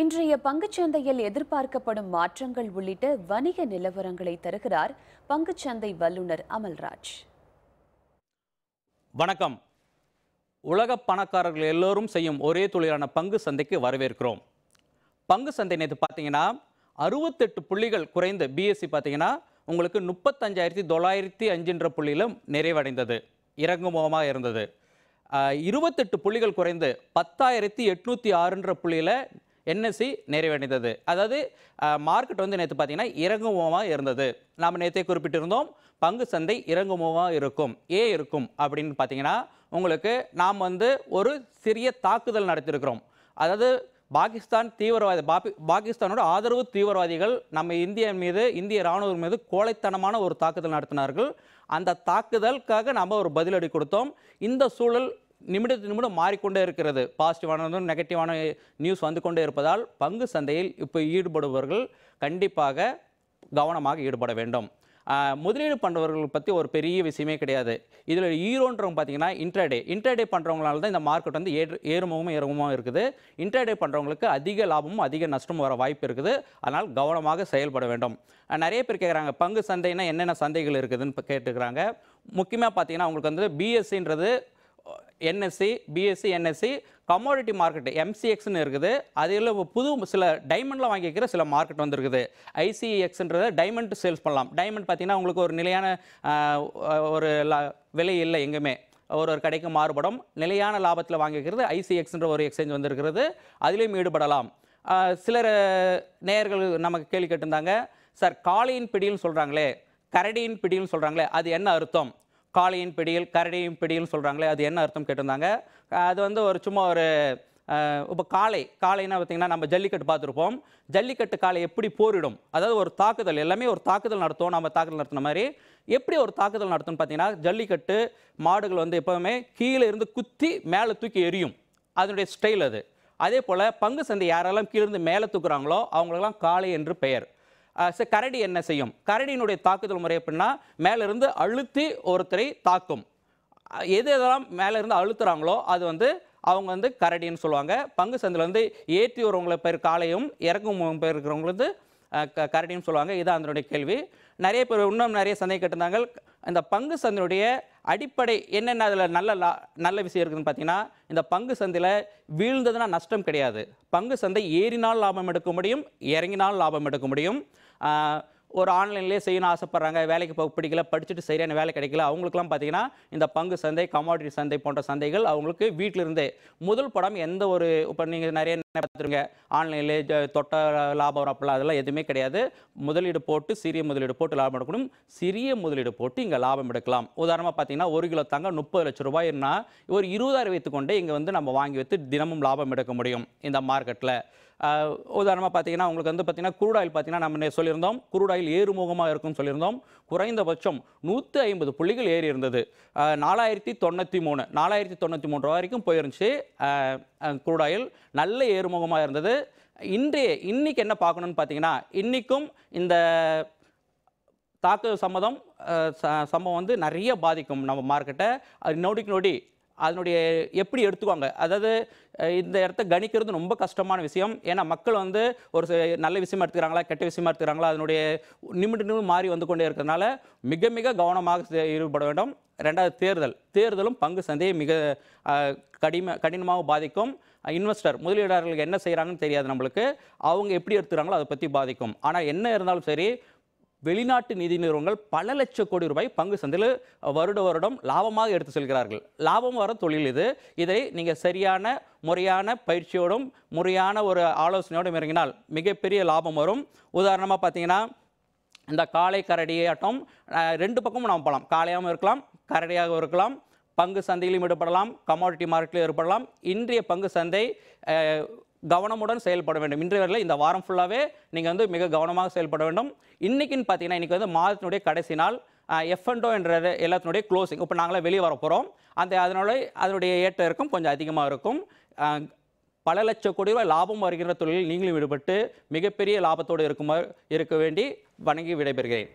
இன்றைய பங்குச்சந்தையில் எதிர்பார்க்கப்படும் மாற்றங்கள் உள்ளிட்ட வணிக நிலவரங்களை தருகிறார் பங்குச்சந்தை வல்லுநர் அமல்ராஜ். வணக்கம். உலக பணக்காரர்கள் எல்லோரும் செய்யும் ஒரே தொழிலான பங்கு சந்தைக்கு வரவேற்கிறோம். பங்கு சந்தை நேற்று பார்த்தீங்கன்னா அறுபத்தெட்டு புள்ளிகள் குறைந்த பிஎஸ்சி பார்த்தீங்கன்னா உங்களுக்கு முப்பத்தஞ்சாயிரத்தி தொள்ளாயிரத்தி அஞ்சுன்ற புள்ளியிலும் நிறைவடைந்தது. இறங்குமுகமாக இருந்தது. இருபத்தெட்டு புள்ளிகள் குறைந்து பத்தாயிரத்தி எட்நூற்றி ஆறுன்ற புள்ளியில் என்எஸ்சி நிறைவடைந்தது. அதாவது மார்க்கெட் வந்து நேற்று பார்த்தீங்கன்னா இறங்குமுகமாக இருந்தது. நாம் நேற்றே குறிப்பிட்டிருந்தோம் பங்கு சந்தை இறங்குமுகமாக இருக்கும் ஏ இருக்கும் அப்படின்னு பார்த்தீங்கன்னா உங்களுக்கு நாம் வந்து ஒரு சிறிய தாக்குதல் நடத்தியிருக்கிறோம் அதாவது பாகிஸ்தான் தீவிரவாதி பாபி- பாகிஸ்தானோட ஆதரவு தீவிரவாதிகள் நம்ம இந்திய மீது இந்திய ராணுவம் மீது கோழைத்தனமான ஒரு தாக்குதல் நடத்தினார்கள். அந்த தாக்குதலுக்காக நாம் ஒரு பதிலடி கொடுத்தோம். இந்த சூழல் நிமிடத்து நிமிடம் மாறிக்கொண்டே இருக்கிறது. பாசிட்டிவானதும் நெகட்டிவான நியூஸ் வந்து கொண்டே இருப்பதால் பங்கு சந்தையில் இப்போ ஈடுபடுபவர்கள் கண்டிப்பாக கவனமாக ஈடுபட வேண்டும். முதலீடு பண்ணுறவர்கள் பற்றி ஒரு பெரிய விஷயமே கிடையாது. இதில் ஈரோன்றவங்க பார்த்தீங்கன்னா இன்ட்ராடே இன்ட்ராடே பண்ணுறவங்களால தான் இந்த மார்க்கெட் வந்து ஏறு ஏறுமுகமும் இறங்குமும் இருக்குது. இன்ட்ராடே பண்ணுறவங்களுக்கு அதிக லாபமும் அதிக நஷ்டமும் வர வாய்ப்பு இருக்குது. அதனால் கவனமாக செயல்பட வேண்டும். நிறைய பேர் கேட்குறாங்க பங்கு சந்தைனா என்னென்ன சந்தைகள் இருக்குதுன்னு கேட்டுக்கிறாங்க. முக்கியமாக பார்த்தீங்கன்னா அவங்களுக்கு வந்து பிஎஸ்சின்றது NSE BSE NSE commodity market எம்சிஎக்ஸ்னு இருக்குது. அதில் புது சில டைமண்டில் வாங்கிக்கிற சில மார்க்கெட் வந்துருக்குது. ஐசிஎக்ஸ்ன்றது டைமண்ட் சேல்ஸ் பண்ணலாம். டைமண்ட் பார்த்திங்கன்னா உங்களுக்கு ஒரு நிலையான ஒரு லா- விலை இல்லை எங்குமே. ஒரு ஒரு கடைக்கு மாறுபடும். நிலையான லாபத்தில் வாங்கிக்கிறது ஐசிஎக்ஸ்ன்ற ஒரு எக்ஸ்சேஞ்ச் வந்திருக்கிறது. அதிலையும் ஈடுபடலாம். சிலர் நேயர்கள் நமக்கு கேள்வி கேட்டிருந்தாங்க. சார் காளையின் பிடின்னு சொல்கிறாங்களே கரடியின் பிடின்னு சொல்கிறாங்களே அது என்ன அர்த்தம்? காளையின் பிடியில் கரடியின் பிடியில் சொல்கிறாங்களே அது என்ன அர்த்தம் கேட்டிருந்தாங்க? அது வந்து ஒரு சும்மா ஒரு இப்போ காளை காளைன்னா பார்த்தீங்கன்னா நம்ம ஜல்லிக்கட்டு பார்த்துருப்போம். ஜல்லிக்கட்டு காளை எப்படி போரிடும்? அதாவது ஒரு தாக்குதல் எல்லாமே ஒரு தாக்குதல் நடத்தும் நம்ம தாக்குதல் நடத்தின மாதிரி. எப்படி ஒரு தாக்குதல் நடத்தும்னு பார்த்தீங்கன்னா ஜல்லிக்கட்டு மாடுகள் வந்து எப்போவுமே கீழே இருந்து குத்தி மேலே தூக்கி எரியும் அதனுடைய ஸ்டைல் அது. அதே போல் பங்கு சந்தை யாரெல்லாம் கீழே இருந்து மேலே தூக்குறாங்களோ அவங்களுக்கெல்லாம் காளை என்று பெயர். கரடி என்ன செய்யும்? கரடியினுடைய தாக்குதல் முறை எப்படின்னா மேலிருந்து அழுத்தி ஒருத்தரை தாக்கும். எது எதெல்லாம் மேலே இருந்து அழுத்துறாங்களோ அது வந்து அவங்க வந்து கரடின்னு சொல்லுவாங்க. பங்கு சந்தையில் வந்து ஏற்றி வரவங்களை பேர் காலையும் இறங்கும் பேர் இருக்கிறவங்க வந்து க- கரடின்னு சொல்லுவாங்க. இதுதான் அதனுடைய கேள்வி. நிறைய பேர் இன்னும் நிறைய சந்தேகம் கேட்டிருந்தாங்க இந்த பங்கு சந்தையுடைய அடிப்படை என்னென்ன அதில் நல்ல லா நல்ல விஷயம் இருக்குதுன்னு பார்த்தீங்கன்னா இந்த பங்கு சந்தையில் வீழ்ந்ததுன்னா நஷ்டம் கிடையாது. பங்கு சந்தை ஏறினால் லாபம் எடுக்க முடியும் இறங்கினால் லாபம் எடுக்க முடியும். ஒரு ஆன்லைன்லேயே செய்யணும் ஆசைப்பட்றாங்க வேலைக்கு போக பிடிக்கல படிச்சுட்டு சரியான வேலை கிடைக்கல. அவங்களுக்குலாம் பார்த்தீங்கன்னா இந்த பங்கு சந்தை கமாடிட்டி சந்தை போன்ற சந்தைகள் அவங்களுக்கு வீட்டில் இருந்தே முதல் படம் எந்த ஒரு இப்போ நீங்கள் நிறைய பார்த்துருங்க. ஆன்லைனில் தொட்ட லாபம் வரும் அப்படிலாம் அதெல்லாம் எதுவுமே கிடையாது. முதலீடு போட்டு சிறிய முதலீடு போட்டு லாபம் எடுக்கணும். சிறிய முதலீடு போட்டு இங்கே லாபம் எடுக்கலாம். உதாரணமாக பார்த்தீங்கன்னா ஒரு கிலோ தங்க முப்பது லட்சம் ரூபாய்னா ஒரு இருபதாயிரம் வைத்துக்கொண்டே இங்கே வந்து நம்ம வாங்கி வைத்து தினமும் லாபம் எடுக்க முடியும் இந்த மார்க்கெட்டில் உதாரணமாக பார்த்தீங்கன்னா உங்களுக்கு வந்து பார்த்தீங்கன்னா குரூடாயில் பார்த்தீங்கன்னா நம்ம சொல்லியிருந்தோம். குரூடாயில் ஏறுமுகமாக இருக்கும்னு சொல்லியிருந்தோம். குறைந்தபட்சம் நூற்றி ஐம்பது புள்ளிகள் ஏறி இருந்தது. நாலாயிரத்தி தொண்ணூற்றி மூணு நாலாயிரத்தி தொண்ணூற்றி மூணு ரூபா வரைக்கும் போயிருந்துச்சு. குரூடாயில் நல்ல நல்ல ஏறுமுகமாக இருந்தது. இன்றைய இன்னைக்கு என்ன பார்க்கணும்னு பார்த்தீங்கன்னா இன்றைக்கும் இந்த தாக்குதல் சம்மதம் சம்பவம் வந்து நிறைய பாதிக்கும் நம்ம மார்க்கெட்டை அது நொடிக்கு நொடி அதனுடைய எப்படி எடுத்துக்குவாங்க? அதாவது இந்த இடத்த கணிக்கிறது ரொம்ப கஷ்டமான விஷயம். ஏன்னா மக்கள் வந்து ஒரு நல்ல விஷயமா எடுத்துக்கிறாங்களா கெட்ட விஷயமா எடுத்துக்கிறாங்களா அதனுடைய நிமிட நிமிடம் மாறி வந்து கொண்டே இருக்கிறதுனால மிக மிக கவனமாக ஈடுபட வேண்டும். ரெண்டாவது தேர்தல். தேர்தலும் பங்கு சந்தையை மிக கடிம கடினமாக பாதிக்கும். இன்வெஸ்டர் முதலீடாளர்கள் என்ன செய்கிறாங்கன்னு தெரியாது நம்மளுக்கு. அவங்க எப்படி எடுத்துக்கிறாங்களோ அதை பற்றி பாதிக்கும். ஆனால் என்ன இருந்தாலும் சரி வெளிநாட்டு நிதி நிறுவனங்கள் பல லட்சம் கோடி ரூபாய் பங்கு சந்தையில் வருட வருடம் லாபமாக எடுத்து செல்கிறார்கள். லாபம் வர தொழில் இது. இதை நீங்கள் சரியான முறையான பயிற்சியோடும் முறையான ஒரு ஆலோசனையோடும் இறங்கினால் மிகப்பெரிய லாபம் வரும். உதாரணமாக பார்த்தீங்கன்னா இந்த காளை கரடியாட்டம் ரெண்டு பக்கமும் நாம் போகலாம். காளையாகவும் இருக்கலாம் கரடியாகவும் இருக்கலாம் பங்கு சந்தையிலும் ஈடுபடலாம் கமாடிட்டி மார்க்கெட்டிலும் ஈடுபடலாம் இன்றைய பங்கு சந்தை கவனமுடன் செயல்பட வேண்டும். இன்றைய வரையில் இந்த வாரம் ஃபுல்லாகவே நீங்கள் வந்து மிக கவனமாக செயல்பட வேண்டும். இன்றைக்கின்னு பார்த்தீங்கன்னா இன்றைக்கி வந்து மாதத்தினுடைய கடைசி நாள். எஃப்என்டோ என்ற எல்லாத்தினுடைய க்ளோசிங் இப்போ நாங்களாம் வெளியே வர போகிறோம் அந்த அதனுடைய அதனுடைய ஏற்ற இருக்கும் கொஞ்சம் அதிகமாக இருக்கும். பல லட்சம் கோடி ரூபாய் லாபம் வருகின்ற தொழிலில் நீங்களும் ஈடுபட்டு மிகப்பெரிய லாபத்தோடு இருக்குமாறு இருக்க வேண்டி வணங்கி விடைபெறுகிறேன்.